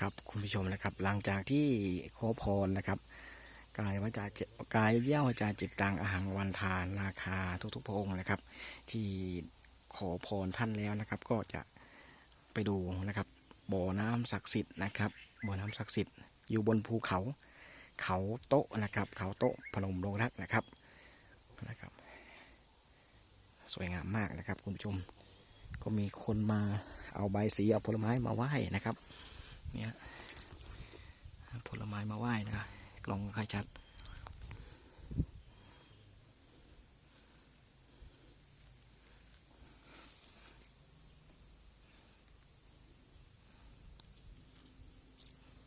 ครับคุณผู้ชมนะครับ หลังจากที่ขอพรนะครับกายวาจาเจกายเยี่ยววาจาจิตตังอาหังวันทานนาคาทุกๆพระองค์นะครับ ที่ขอพรท่านแล้วนะครับ ก็จะไปดูนะครับ บ่อน้ำศักดิ์สิทธิ์นะครับ บ่อน้ำศักดิ์สิทธิ์อยู่บนภูเขา เขาโต๊ะนะครับ เขาโต๊ะพนมโรงรักนะครับนะครับ สวยงามมากนะครับ คุณผู้ชมก็มีคนมาเอาใบสีเอาผลไม้มาไหว้นะครับ เนี่ยผลไม้มาไหว้นะครับกล่องค่อยชัด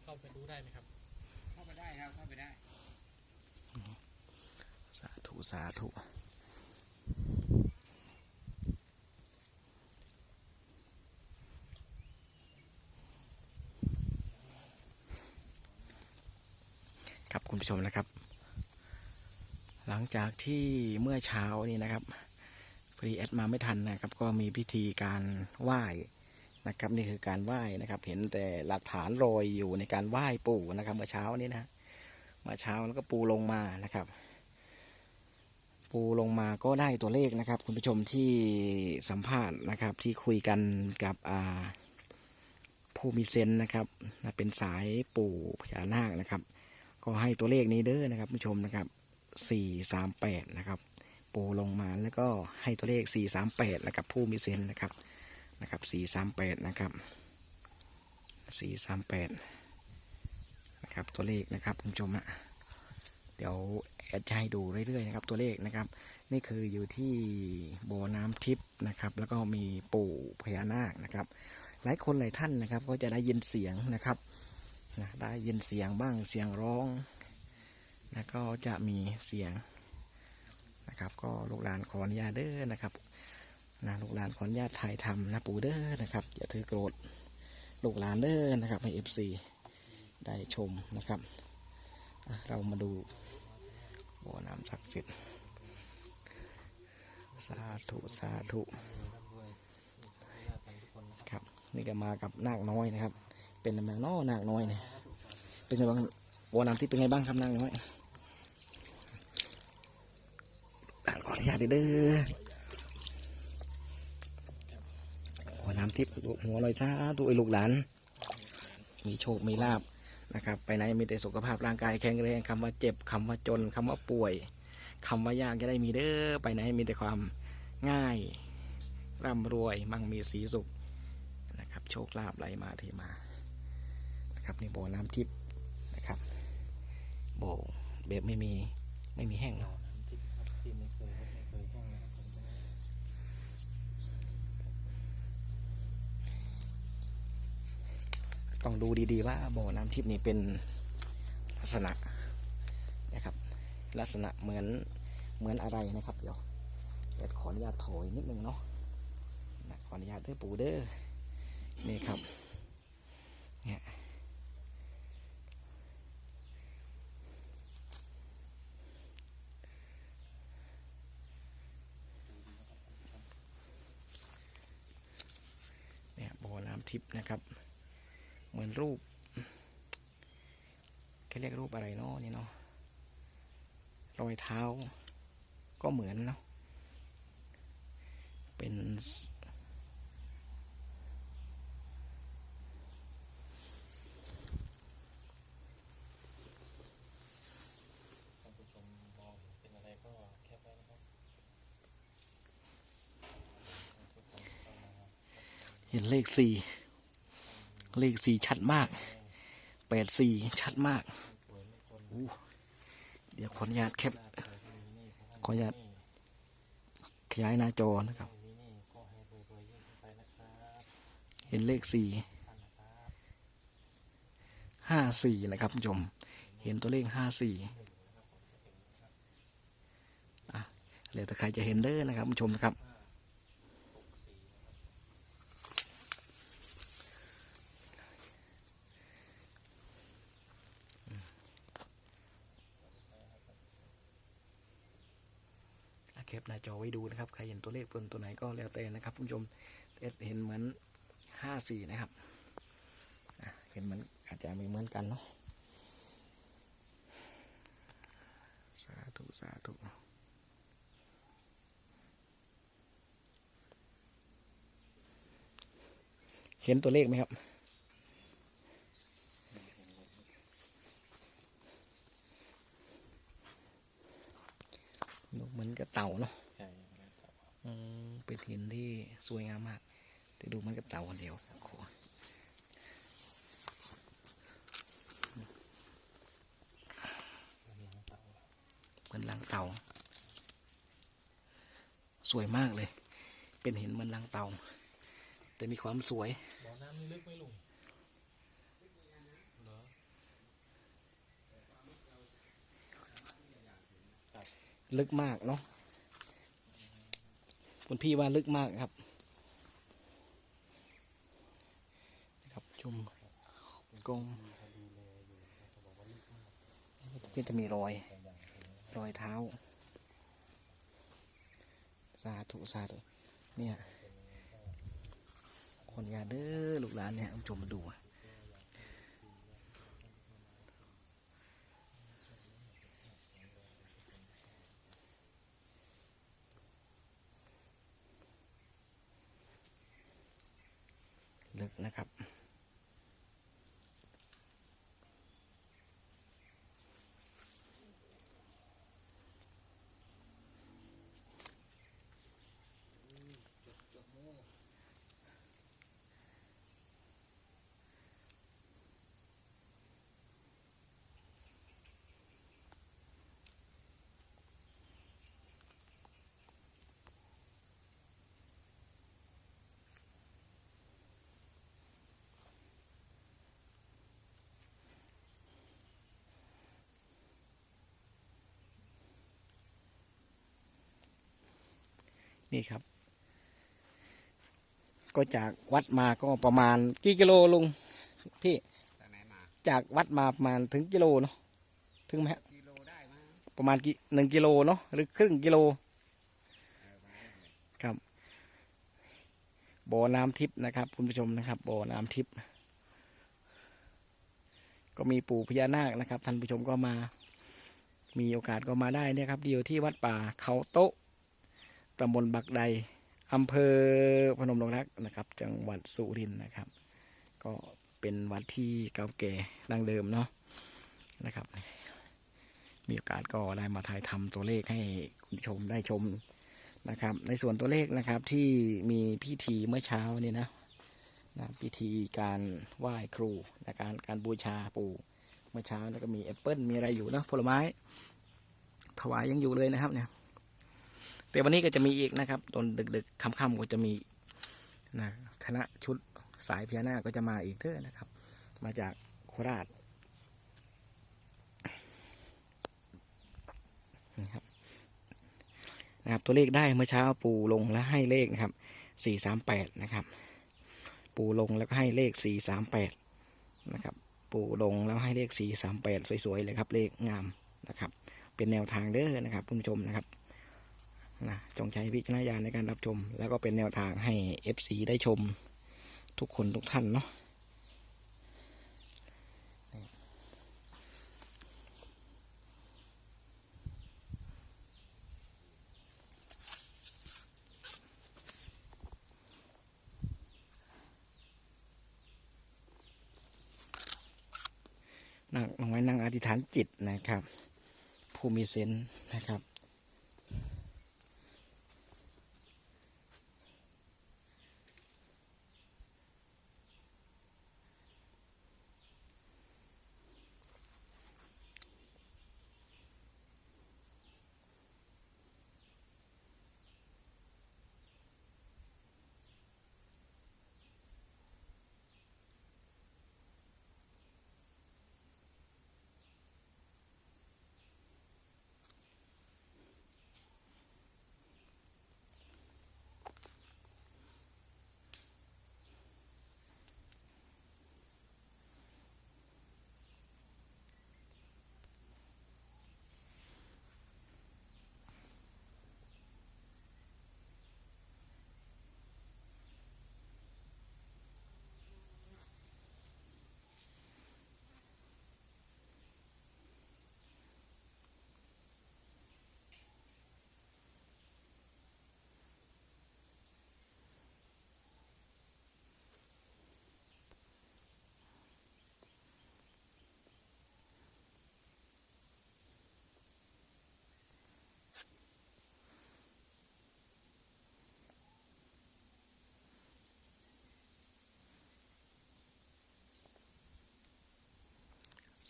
เข้าไปดูได้ไหมครับ เข้าไปได้ครับ เข้าไปได้ สาธุ สาธุ ครับคุณผู้ชมนะครับ หลังจากที่เมื่อเช้านี้นะครับพอดีแอดมาไม่ทันนะครับ ก็มีพิธีการไหว้นะครับ นี่คือการไหว้นะครับ เห็นแต่หลักฐานโรยอยู่ในการไหว้ปู่นะครับ เมื่อเช้านี้นะเมื่อเช้าแล้วก็ปูลงมานะครับ ปูลงมาก็ได้ตัวเลขนะครับ คุณผู้ชมที่สัมภาษณ์นะครับ ที่คุยกันกับอ่าผู้มีเซนส์นะครับ เป็นสายปู่พญานาคนะครับ ก็ให้ตัวเลขนี้เด้อนะครับผู้ชมนะครับสี่สามแปดนะครับปูลงมาแล้วก็ให้ตัวเลขสี่สามแปดนะครับ ผู้มีเซนนะครับนะครับสี่สามแปดนะครับสี่สามแปดนะครับ ตัวเลขนะครับคุณผู้ชมอะเดี๋ยวแอดจะให้ดูเรื่อยๆนะครับ ตัวเลขนะครับ นี่คืออยู่ที่บ่อน้ำทิพย์นะครับ แล้วก็มีปู่พญานาคนะครับ หลายคนหลายท่านนะครับ ก็จะได้ยินเสียงนะครับ นะได้ยินเสียงบ้างเสียงร้องนะก็จะมีเสียงนะครับ ก็ลูกหลานขออนุญาตเด้อนะครับนะลูกหลานขออนุญาตถ่ายทำนะปู่เด้อนะครับอย่าถือโกรธลูกหลานเด้อนะครับให้เอฟซีได้ชมนะครับ เรามาดูบ่อน้ำศักดิ์สิทธิ์สาธุสาธุครับ นี่ก็มากับนาคน้อยนะครับ เป็นเมืองนอกนาคน้อยเนี่ยเป็นไงบ้างวัวน้ำที่เป็นไงบ้างครับนาคน้อยอ่านขออนุญาตเด้อวัวน้ำทิพย์หัวลอยช้าตัวไอ้ลูกหลาน มีโชค มีลาบนะครับ ไปไหนมีแต่สุขภาพร่างกายแข็งแรงคำว่าเจ็บคำว่าจนคำว่าป่วยคำว่ายากจะได้มีเด้อ ไปไหนมีแต่ความง่ายร่ำรวยมั่งมีสีสุขนะครับ โชคลาภไหลมาเทมา นะครับนี่บ่อน้ำทิพย์นะครับบ่อแบบไม่มีไม่มีแห้งเนาะต้องดูดีๆว่าบ่อน้ำทิพย์นี่เป็นลักษณะนะครับ ลักษณะเหมือนเหมือนอะไรนะครับ เดี๋ยวเดี๋ยวขออนุญาตถอยนิดนึงเนาะขออนุญาตเด้อปู่เด้อนี่ครับเนี่ยบ่อน้ำ ทิพย์นะครับ เหมือนรูปเขาเรียกรูปอะไรเนาะนี่เนาะรอยเท้าก็เหมือนเนาะเป็นท่านผู้ชมมองเป็นอะไรก็แคปไว้นะครับเห็นเลขสี่ เลขสี่ชัดมากแปดสี่ชัดมากเดี๋ยวขออนุญาตแคปขออนุญาตขยายหน้าจอนะครับ เห็นเลขสี่ห้าสี่นะครับคุณผู้ชม เห็นตัวเลขห้าสี่อะเหลือแต่ใครจะเห็นเด้อนะครับคุณผู้ชมนะครับ คปหน้าจอไว้ดูนะครับ ใครเห็นตัวเลขบนตัวไหนก็แล้วแต่นะครับคุณผู้ชมเห็นเหมือนห้าสี่นะครับเห็นเหมันอาจจะไม่เหมือนกันเนาะสาธุสาธุเห็นตัวเลขไหมครับ ดูเหมือนกับเต่าเนาะ ใช่ครับ อืมเป็นหินที่สวยงามมาก แต่ดูเหมันกับเต่าคนเดียวโอ้โห อันนี้น้ำเต่า เห มือนลังเต่าสวยมากเลย เป็นหินเหมือนลังเต่าแต่มีความสวยบ่อน้ำนี่ลึกไหมลุงเหรอลึกมากเนาะคุณพี่ว่าลึกมากครับนะครับชมกงก็จะมีรอย รอยเท้า สาธุสาธุเนี่ย คนยาเด้อลูกหลานเนี่ยคุณผู้ชมมาดูอะ นี่ครับ ก็จากวัดมาก็ประมาณกี่กิโลลุงพี่จากวัดมาประมาณถึงกิโลเนาะถึงไหมฮะประมาณกี่หนึ่งกิโลเนาะหรือครึ่งกิโลครับบ่อน้ำทิพย์นะครับ คุณผู้ชมนะครับบ่อน้ำทิพย์ก็มีปู่พญานาคนะครับท่านผู้ชมก็มา มีโอกาสก็มาได้นี่ครับเดียวที่วัดป่าเขาโต๊ะ ตำบลบักใดอำเภอพนมดงรักนะครับ จังหวัดสุรินทร์นะครับ ก็เป็นวัดที่เก่าแก่ดั้งเดิมเนาะนะครับ มีโอกาสก็ได้มาถ่ายทำตัวเลขให้คุณชมได้ชมนะครับ ในส่วนตัวเลขนะครับที่มีพิธีเมื่อเช้านี่นะนะพิธีการไหว้ครูนะการการบูชาปู่เมื่อเช้าแล้วก็มีแอปเปิลมีอะไรอยู่นะผลไม้ ถวายยังอยู่เลยนะครับเนี่ย แต่วันนี้ก็จะมีอีกนะครับตอนดึกๆค่ำๆก็จะมีนะคณะชุดสายพญานาคก็จะมาอีกเด้อนะครับ มาจากโคราชนะครับนะครับตัวเลขได้เมื่อเช้าปูลงแล้วให้เลขนะครับสี่สามแปดนะครับ ปูลงแล้วก็ให้เลขสี่สามแปดนะครับปูลงแล้วให้เลขสี่สามแปดสวยๆเลยครับ เลขงามนะครับ เป็นแนวทางเด้อนะครับคุณผู้ชมนะครับ นะจงใช้วิจารณญาณในการรับชม แล้วก็เป็นแนวทางให้ FC ได้ชมทุกคนทุกท่านเนาะนั่งลงไว้นั่งอธิษฐานจิตนะครับ ผู้มีเซนส์นะครับ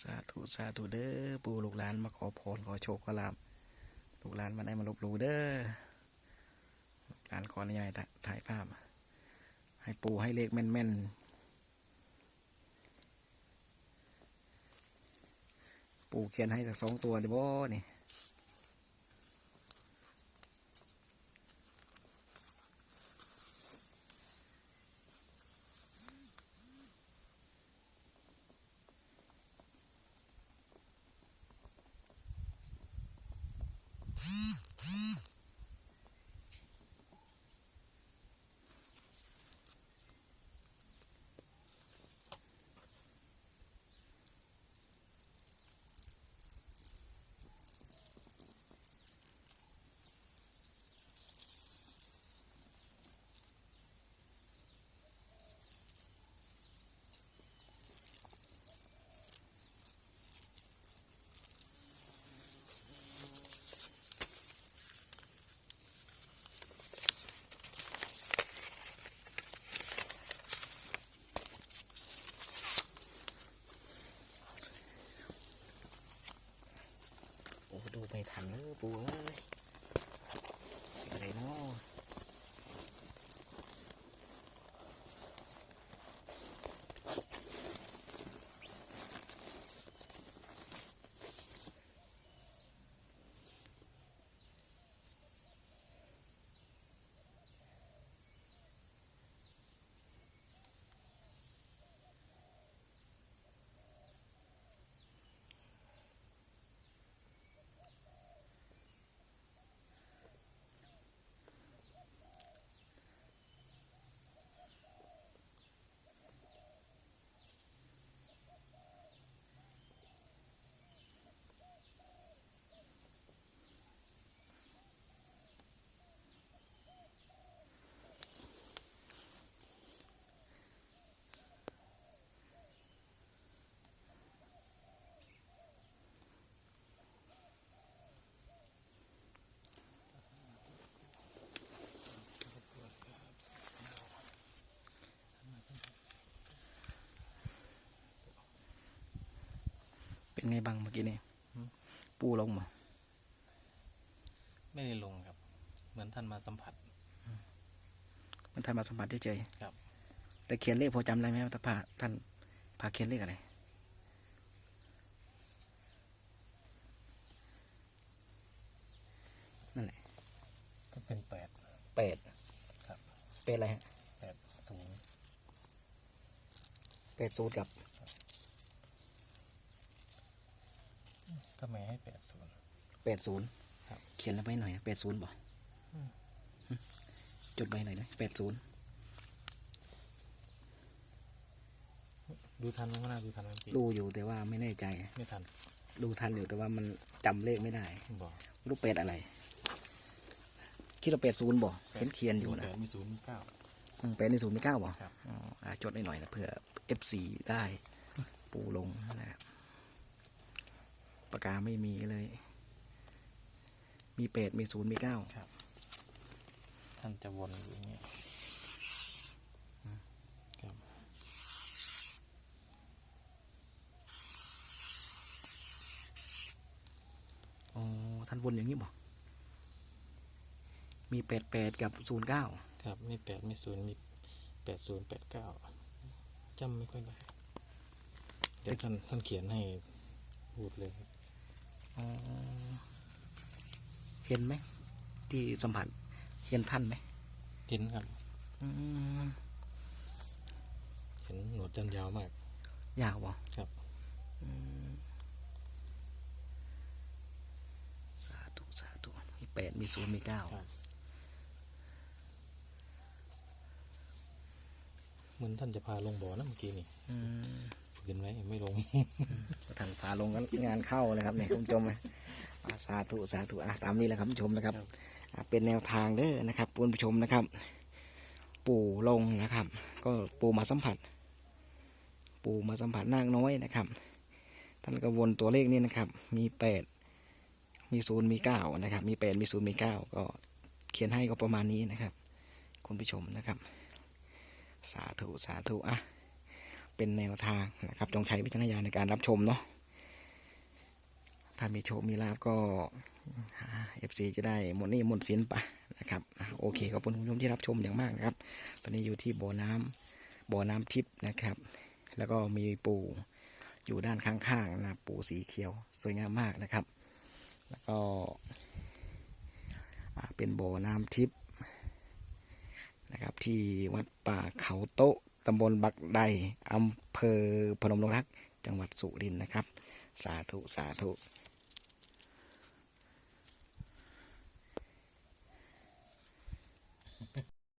สาธุสาธุเด้อปู่ลูกหลานมาขอพรขอโชคขอลาบลูกหลานมาได้มาลบหลู่เด้อลูกหลานขออนุญาตถ่ายภาพ ให้ปู่ให้เลขแม่นๆปู่เขียนให้สักสองตัวเดี๋ยวบ่นี่ ทันเลยปู่เอ้ย เป็นไงบ้างเมื่อกี้นี่ปู่ลงมาไม่ได้ลงครับ เหมือนท่านมาสัมผัสมันท่านมาสัมผัสเฉยครับๆแต่เขียนเลขพอจำได้ไหมว่าท่านพาท่านพาเขียนเลขอะไรนั่นแหละก็เป็นแปดแปดครับ เป็นอะไรฮะแปดศูนย์แปดศูนย์กับ ทำไมให้แปดศูนย์ แปดศูนย์ครับ เขียนแล้วไว้หน่อยแปดศูนย์บอกอืม จดไว้หน่อยนะแปดศูนย์ดูทันไหมว่าน่าดูทันไหมพี่ดูอยู่แต่ว่าไม่แน่ใจ ไม่ทันดูทันอยู่แต่ว่ามันจำเลขไม่ได้บอกรูปเป็ดอะไร คิดว่าเป็ดศูนย์บอกเห็นเขียนอยู่มีนะแปดมีศูนย์มีเก้า อืมเป็ดในศูนย์ไม่เก้าบอกครับ อ๋ออะจดให้หน่อยนะเผื่อเอฟซีได้ ปูลงนะครับ ปากกาไม่มีเลย มีเป็ดมีศูนย์มีเก้าท่านจะวนอยู่อย่างนี้ครับอ๋อท่านวนอย่างนี้บอกมีเป็ดเป็ดกับศูนย์เก้าครับมีแปดมีศูนย์มีแปดศูนย์แปดเก้าจำไม่ค่อยได้เดี๋ยวท่านท่านเขียนให้พูดเลยครับอ๋อ เห็นไหม ที่สัมผัสเห็นท่านไหมเห็นครับอืมเห็นหนวดจันยาวมาก ยาวบ่ครับสาธุสาธุมีแปดมีศูนย์มีเก้าครับเหมือนท่านจะพาลงบ่อนะเมื่อกี้นี่อืม ฝืนไว้ไม่ลง ทางฝาลงกันงานเข้าเลยครับเนี่ยคุณผู้ชมอ่าสาธุสาธุอะตามนี้แหละครับคุณผู้ชมนะครับครับอะเป็นแนวทางเด้อนะครับคุณผู้ชมนะครับ ปู่ลงนะครับ ก็ปู่มาสัมผัส ปู่มาสัมผัสนาคน้อยนะครับ ท่านก็วนตัวเลขนี้นะครับ มีแปดมีศูนย์มีเก้านะครับ มีแปดมีศูนย์มีเก้าก็เขียนให้ก็ประมาณนี้นะครับ คุณผู้ชมนะครับ สาธุสาธุอะ เป็นแนวทางนะครับ จงใช้วิจารณญาณในการรับชมเนาะถ้ามีโชคมีลาบก็เอฟซีจะได้หมดนี่หมดสินไปนะครับโอเคขอบคุณคุณผู้ชมที่รับชมอย่างมากนะครับ ตอนนี้อยู่ที่บ่อน้ำบ่อน้ำทิพย์นะครับ แล้วก็มีปูอยู่ด้านข้างๆนะปูสีเขียวสวยงามมากนะครับ แล้วก็เป็นบ่อน้ำทิพย์นะครับ ที่วัดป่าเขาโต๊ะ ตำบลบักไดอำเภอพนมดงรัก จังหวัดสุรินทร์นะครับ สาธุ สาธุ